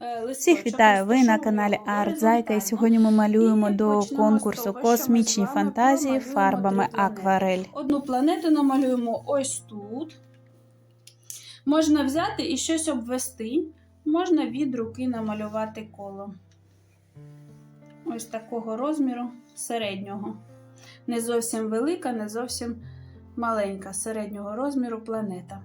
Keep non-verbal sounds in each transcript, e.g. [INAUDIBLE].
е. Всіх вітаю! Ви на каналі Артзайка, і сьогодні ми малюємо до конкурсу Космічні фантазії фарбами. Акварель. Одну планету намалюємо ось тут. Можна взяти і щось обвести. Можна від руки намалювати коло. Ось такого розміру середнього. Не зовсім велика, не зовсім маленька, середнього розміру планета.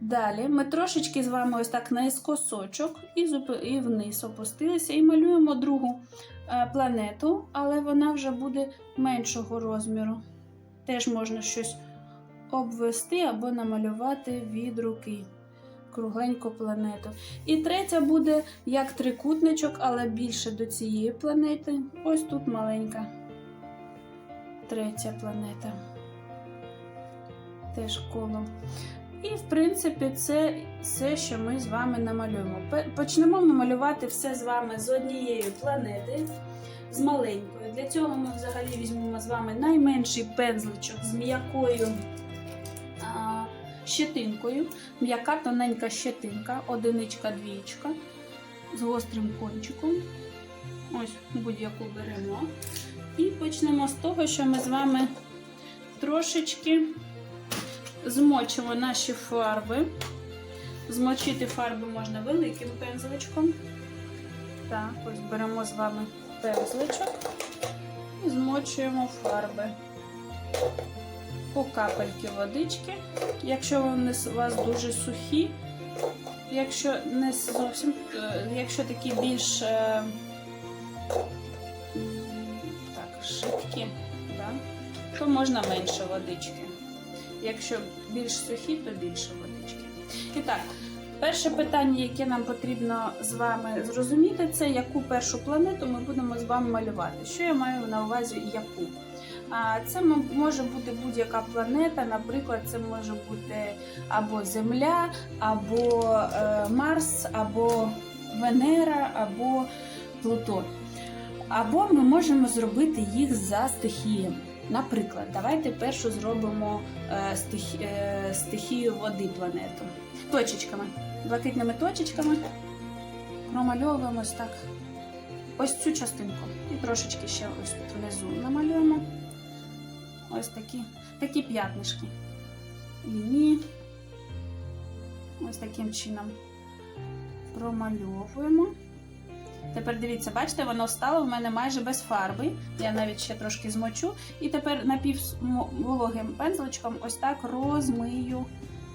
Далі ми трошечки з вами ось так наискосочок і, і вниз опустилися і малюємо другу е, планету, але вона вже буде меншого розміру. Теж можна щось обвести або намалювати від руки. Кругленьку планету. І третя буде як трикутничок, але більше до цієї планети. Ось тут маленька. Третя планета. Теж коло. І, в принципі, це все, що ми з вами намалюємо. Почнемо ми малювати все з вами з однієї планети, з маленькою. Для цього ми взагалі візьмемо з вами найменший пензличок з м'якою щетинкою. М'яка тоненька щетинка, одиничка, двічка з гострим кончиком. Ось будь-яку беремо. І почнемо з того, що ми з вами трошечки змочимо наші фарби. Змочити фарби можна великим пензличком. Так, ось беремо з вами пензличок і змочуємо фарби. По капельки водички. Якщо вони у вас дуже сухі, якщо не зовсім, е, якщо такі більш е, так, шибкі, да, то можна менше водички. Якщо більш сухі, то більше водички. І так, перше питання, яке нам потрібно з вами зрозуміти, це яку першу планету ми будемо з вами малювати. Що я маю на увазі яку? Це може бути будь-яка планета, наприклад, це може бути або Земля, або е, Марс, або Венера, або Плутон. Або ми можемо зробити їх за стихіями. Наприклад, давайте першу зробимо е, стихі, е, стихію води планету. Точечками, блакитними точечками промальовуємо ось так. Ось цю частинку. І трошечки ще ось тут внизу намалюємо. Ось такі, такі п'ятнишки. Лінії. Ось таким чином промальовуємо. Тепер дивіться, бачите, воно стало в мене майже без фарби. Я навіть ще трошки змочу. І тепер напіввологим пензличком ось так розмию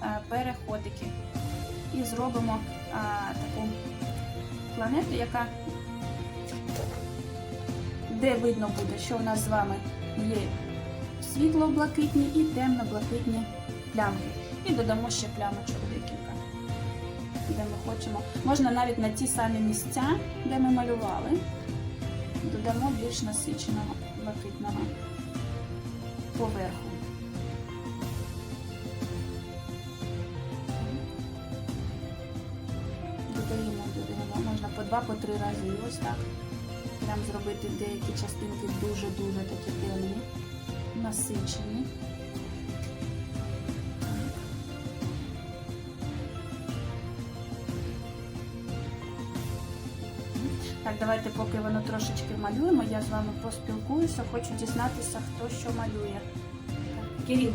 е, переходики. І зробимо е, таку планету, яка де видно буде, що у нас з вами є світло-блакитні і темно-блакитні плямки. І додамо ще плямочок декілька, де ми хочемо. Можна навіть на ті самі місця, де ми малювали, додамо більш насиченого блакитного поверху. Додаємо, додаємо, можна по два, по три рази. Ось так. Прям зробити деякі частинки дуже-дуже такі темні, насичені. Давайте, поки воно трошечки малюємо, я з вами поспілкуюся, хочу дізнатися, хто що малює. Кирил,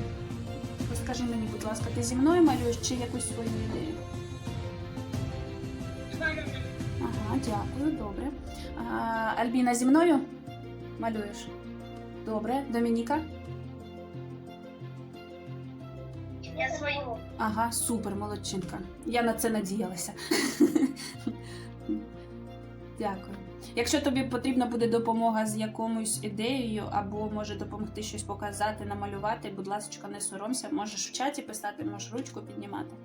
розкажи мені, будь ласка, ти зі мною малюєш чи якусь свою ідею? Ага, дякую, добре. А, Альбіна зі мною малюєш? Добре, Домініка? Я свою. Ага, супер, молодчинка. Я на це надіялася. [LAUGHS] Дякую. Якщо тобі потрібна буде допомога з якомусь ідеєю, або може допомогти щось показати, намалювати, будь ласка, не соромся, можеш в чаті писати, можеш ручку піднімати.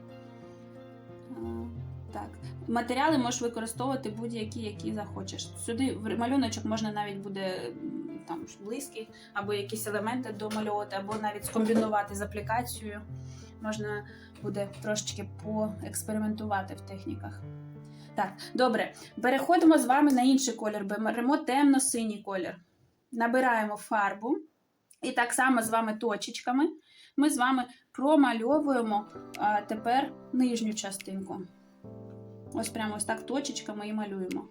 Так, матеріали можеш використовувати будь-які, які захочеш. Сюди малюночок можна навіть буде там близький, або якісь елементи домальовувати, або навіть скомбінувати з аплікацією. Можна буде трошечки поекспериментувати в техніках. Так, добре. Переходимо з вами на інший колір. Беремо темно-синій колір. Набираємо фарбу. І так само з вами точечками ми з вами промальовуємо а, тепер нижню частинку. Ось прямо ось так точечками і малюємо.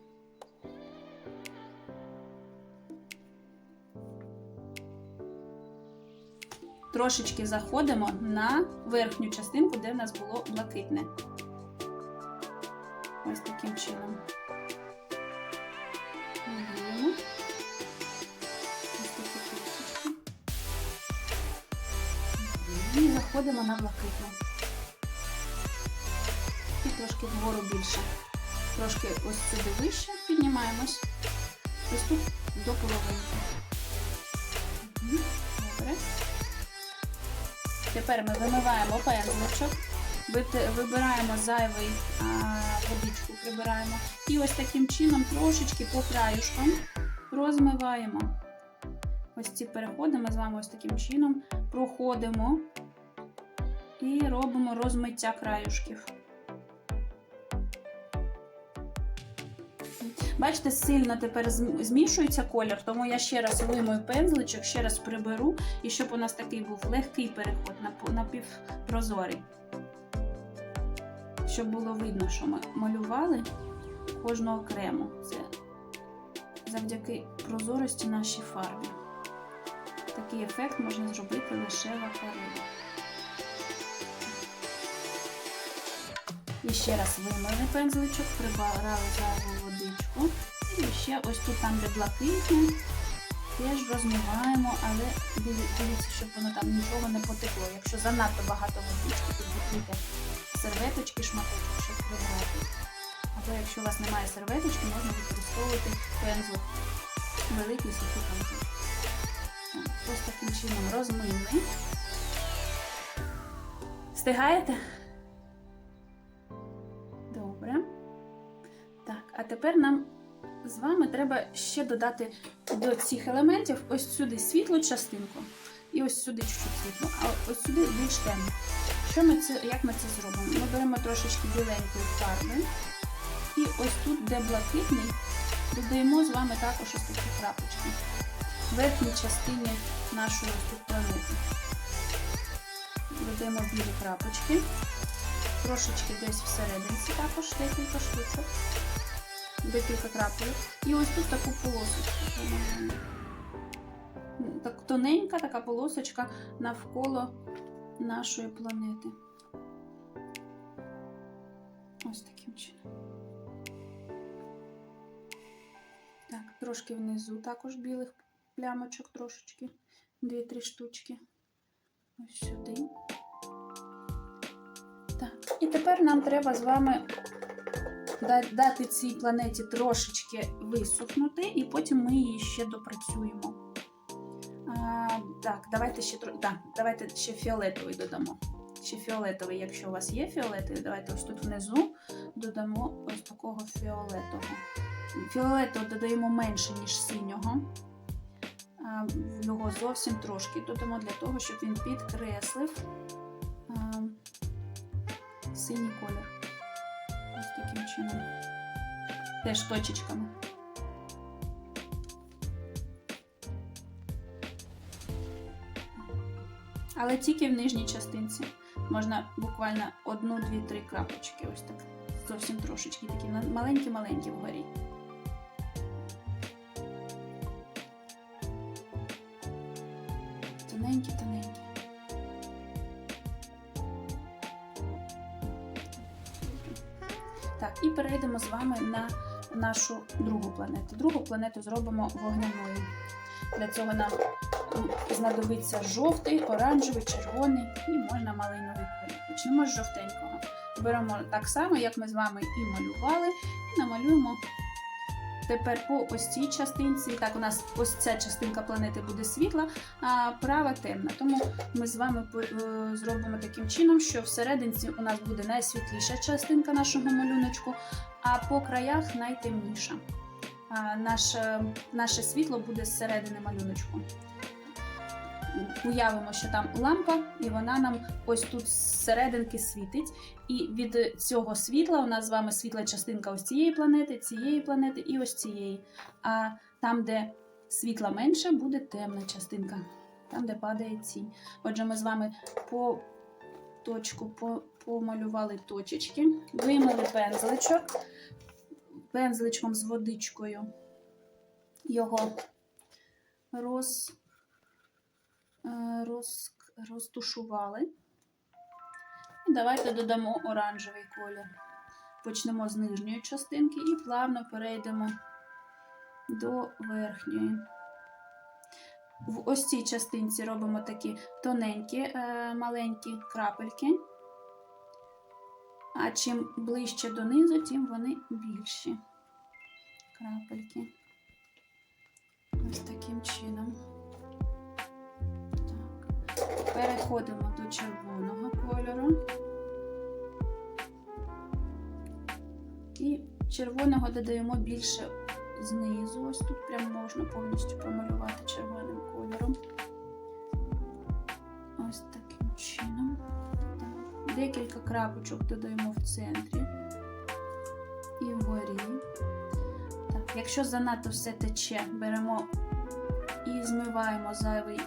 Трошечки заходимо на верхню частинку, де в нас було блакитне. Ось таким чином. Малюємо. І заходимо на блакитне. І трошки вгору більше. Трошки ось сюди вище піднімаємось. Ось тут до половинки. Добре. Тепер ми вимиваємо пензличок, вибираємо зайвий а, водичку, прибираємо. І ось таким чином трошечки по краюшкам розмиваємо. Ось ці переходи ми з вами ось таким чином проходимо і робимо розмиття краюшків. Бачите, сильно тепер змішується колір, тому я ще раз вимою пензличок, ще раз приберу, і щоб у нас такий був легкий переход на напівпрозорий. Щоб було видно, що ми малювали кожну окремо. Це завдяки прозорості нашій фарбі. Такий ефект можна зробити лише в акварелі. І ще раз вимили пензличок, прибрали зайву водичку. І ще ось тут, там, де блакитне, теж розмиваємо, але дивіться, щоб воно там нічого не потекло. Якщо занадто багато водички, то готуйте серветочки, шматочки, щоб прибрати. Або якщо у вас немає серветочки, можна використовувати пензлик великий сухий пензлик. Ось таким чином розмили. Встигаєте? Добре. Так, а тепер нам з вами треба ще додати до цих елементів ось сюди світлу частинку. І ось сюди чуть-чуть світло, а ось сюди більш темно. Що ми це, як ми це зробимо? Ми беремо трошечки біленької фарби. І ось тут, де блакитний, додаємо з вами також ось такі крапочки. В верхній частині нашої планети. Додаємо білі крапочки. Трошечки десь всерединці також декілька штучок. Декілька крапель. І ось тут таку полосочку. Тоненька така полосочка навколо нашої планети. Ось таким чином. Так, трошки внизу також білих плямочок трошечки. Дві-три штучки. Ось сюди. Так, і тепер нам треба з вами дати цій планеті трошечки висохнути, і потім ми її ще допрацюємо. Так, давайте ще так, давайте ще фіолетовий додамо. Ще фіолетовий, якщо у вас є фіолетовий, давайте ось тут внизу додамо ось такого фіолетового. Фіолетового додаємо менше, ніж синього. Його зовсім трошки додамо для того, щоб він підкреслив синій колір. Ось таким чином. Теж точечками. Але тільки в нижній частинці. Можна буквально одну, дві, три крапочки. Ось так. Зовсім трошечки такі на- маленькі-маленькі вгорі. Тоненькі, тоненькі. Так, і перейдемо з вами на нашу другу планету. Другу планету зробимо вогняною. Для цього нам знадобиться жовтий, оранжевий, червоний і можна малиновий колір. Почнемо з жовтенького. Беремо так само, як ми з вами і малювали, і намалюємо тепер по ось цій частинці. Так, у нас ось ця частинка планети буде світла, а права темна. Тому ми з вами е, зробимо таким чином, що всерединці у нас буде найсвітліша частинка нашого малюночку, а по краях найтемніша. Наше, наше світло буде зсередини малюночку. Уявимо, що там лампа, і вона нам ось тут зсерединки світить. І від цього світла у нас з вами світла частинка ось цієї планети, цієї планети і ось цієї. А там, де світла менше, буде темна частинка, там, де падає тінь. Отже, ми з вами по точку, по помалювали точечки, вимили пензличок, пензличком з водичкою його роз, роз, розтушували. І давайте додамо оранжевий колір. Почнемо з нижньої частинки і плавно перейдемо до верхньої. В ось цій частинці робимо такі тоненькі, е, маленькі крапельки. А чим ближче донизу, тим вони більші крапельки. Ось таким чином. Переходимо до червоного кольору. І червоного додаємо більше знизу. Ось тут прям можна повністю промалювати червоним кольором. Ось таким чином. Декілька крапочок додаємо в центрі і вгорі. Якщо занадто все тече, беремо і змиваємо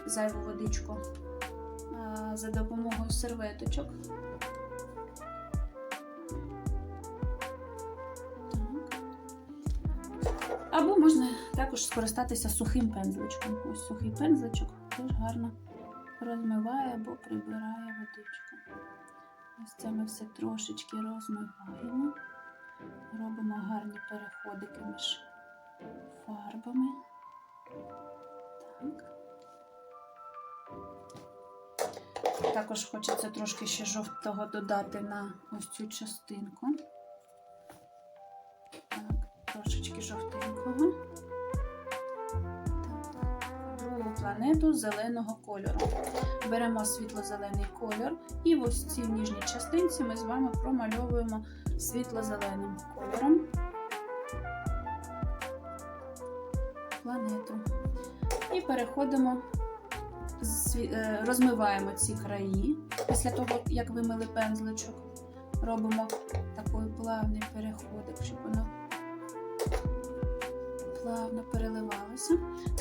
зайву водичку за допомогою серветочок. Або можна також скористатися сухим пензличком. Ось сухий пензличок теж гарно розмиває або прибирає водичку. Ось це ми все трошечки розмиваємо. Робимо гарні переходики між фарбами. Так. Також хочеться трошки ще жовтого додати на ось цю частинку. Так, трошечки жовтенького. Другу планету зеленого кольору. Беремо світло-зелений кольор, і в ось цій ніжній частинці ми з вами промальовуємо світло-зеленим кольором планету. І переходимо, розмиваємо ці краї. Після того, як вимили пензличок, робимо такий плавний переходик, щоб воно плавно переливалося.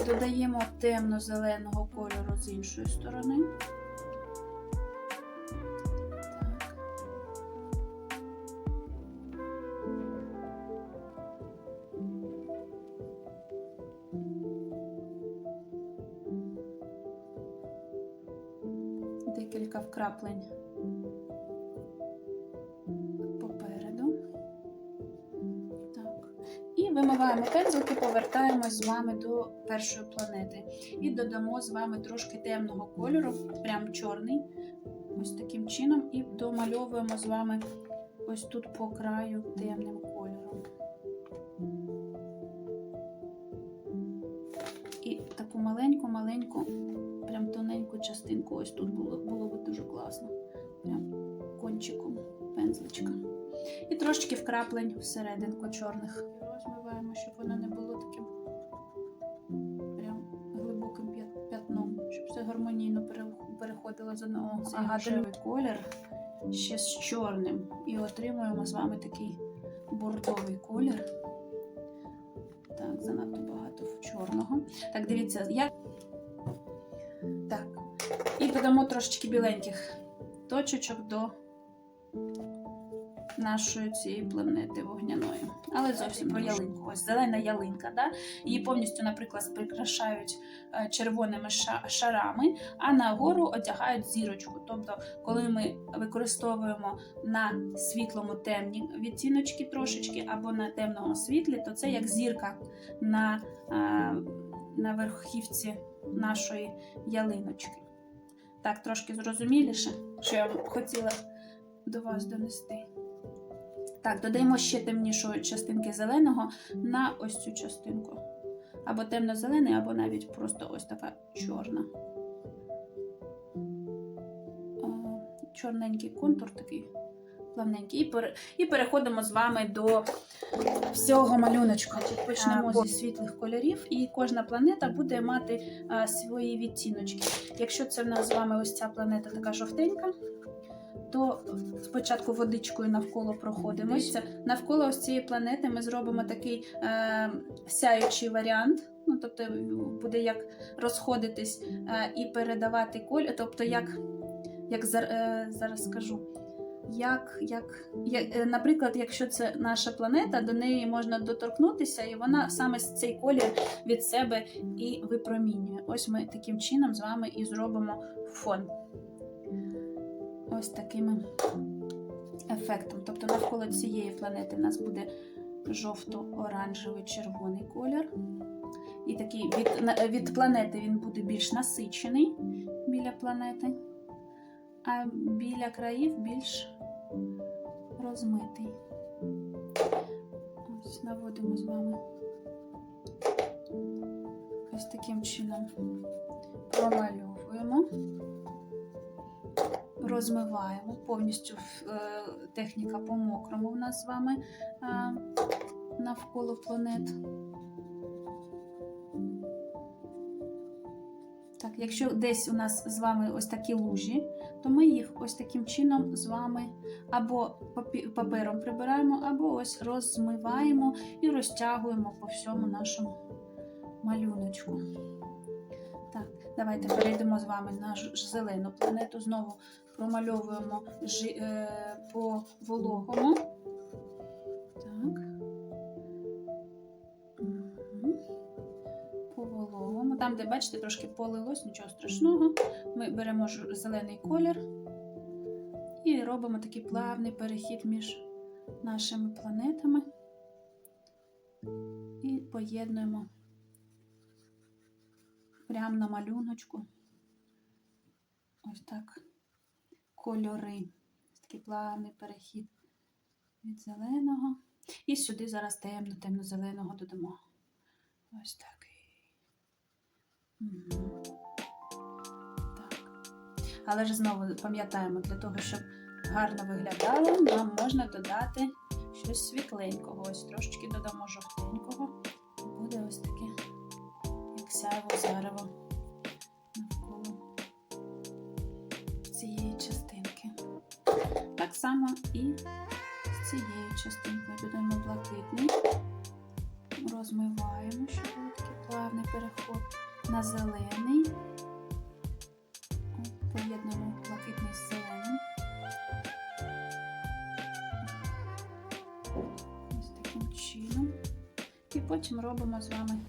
Додаємо темно-зеленого кольору з іншої сторони. Декілька вкраплень попереду. Так. І вимиваємо пензлики, повертаємось з вами до першої планети. І додамо з вами трошки темного кольору, прям чорний. Ось таким чином. І домальовуємо з вами ось тут по краю темним кольором. Частинку ось тут було, було би дуже класно. Прям кончиком пензличка. І трошечки вкраплень всерединку чорних. Розмиваємо, щоб воно не було таким прям глибоким п'ятном, щоб все гармонійно переходило з одного. Рожевий колір ще з чорним. І отримуємо з вами такий бордовий колір. Так, занадто багато чорного. Так, дивіться, я. Додамо трошечки біленьких точечок до нашої цієї планети вогняної. Але зовсім про ялинку. Ось зелена ялинка. Да? Її повністю, наприклад, прикрашають е, червоними шарами, а нагору одягають зірочку. Тобто, коли ми використовуємо на світлому темні відтіночки трошечки, або на темному світлі, то це як зірка на, е, на верхівці нашої ялиночки. Так, трошки зрозуміліше, що я хотіла до вас донести. Так, додаємо ще темнішої частинки зеленого на ось цю частинку. Або темно-зелений, або навіть просто ось така чорна. Чорненький контур такий плавненький. І, пере- і переходимо з вами до всього малюночку. Значить, Почнемо зі світлих кольорів, і кожна планета буде мати а, свої відтіночки. Якщо це в нас з вами ось ця планета така жовтенька, то спочатку водичкою навколо проходимося. Навколо ось цієї планети ми зробимо такий е, сяючий варіант. Ну, тобто буде як розходитись е, і передавати колір, тобто як, як е, зараз скажу. Як, як, як, е, наприклад, якщо це наша планета, до неї можна доторкнутися, і вона саме цей колір від себе і випромінює. Ось ми таким чином з вами і зробимо фон. Ось таким ефектом. Тобто навколо цієї планети в нас буде жовто-оранжевий червоний колір. І такий від, від планети він буде більш насичений біля планети, а біля країв більш розмитий. Ось наводимо з вами ось таким чином промальовуємо, розмиваємо повністю е, техніка по мокрому в нас з вами е, навколо планет. Якщо десь у нас з вами ось такі лужі, то ми їх ось таким чином з вами або папером прибираємо, або ось розмиваємо і розтягуємо по всьому нашому малюночку. Так, давайте перейдемо з вами на зелену планету. Знову промальовуємо е, по вологому. Там, де бачите, трошки полилось, нічого страшного. Ми беремо зелений колір і робимо такий плавний перехід між нашими планетами і поєднуємо прямо на малюночку. Ось так кольори. Ось такий плавний перехід від зеленого. І сюди зараз темно, темно-зеленого додамо. Ось так. Так. Але ж знову пам'ятаємо, для того, щоб гарно виглядало, нам можна додати щось світленького. Ось трошечки додамо жовтенького. Буде ось таке, як сяйво зарево навколо цієї частинки. Так само і з цією частинкою додаємо блакитний, розмиваємо, щоб був такий плавний переход на зелений. Поєднуємо блакитний з зеленим. Ось таким чином. І потім робимо з вами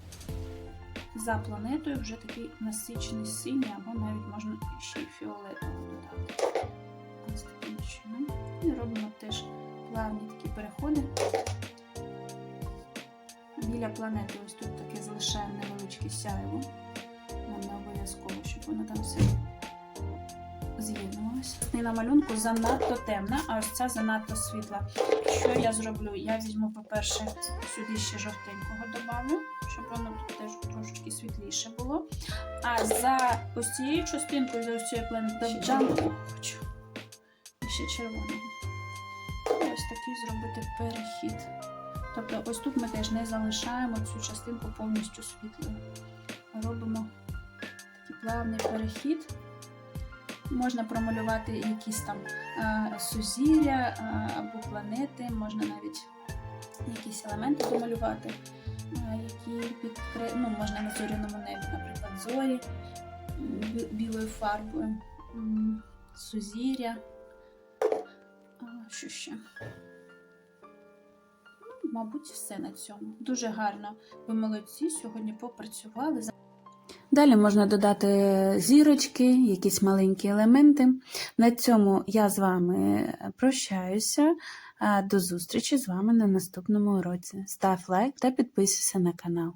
за планетою вже такий насичений синій, або навіть можна ще й фіолетовий додати. Ось таким чином. І робимо теж плавні такі переходи. Біля планети ось тут таке залишаємо невеличке сяйво. Нам не обов'язково, щоб воно там все з'єднувалося. І на малюнку занадто темна, а ось ця занадто світла. Що я зроблю? Я візьму, по-перше, сюди ще жовтенького добавлю, щоб воно тут теж трошечки світліше було. А за ось цією частинкою, за ось цією планетою, хочу. І ще червоного. Ось такий зробити перехід. Тобто ось тут ми теж не залишаємо цю частинку повністю світлою. Робимо такий плавний перехід. Можна промалювати якісь там е, сузір'я е, або планети, можна навіть якісь елементи домалювати, е, які підкре... ну, можна на зоряному небі, наприклад, зорі білою фарбою, сузір'я. Що ще? Мабуть, все на цьому. Дуже гарно. Ви молодці, сьогодні попрацювали. Далі можна додати зірочки, якісь маленькі елементи. На цьому я з вами прощаюся. До зустрічі з вами на наступному уроці. Став лайк та підписуйся на канал.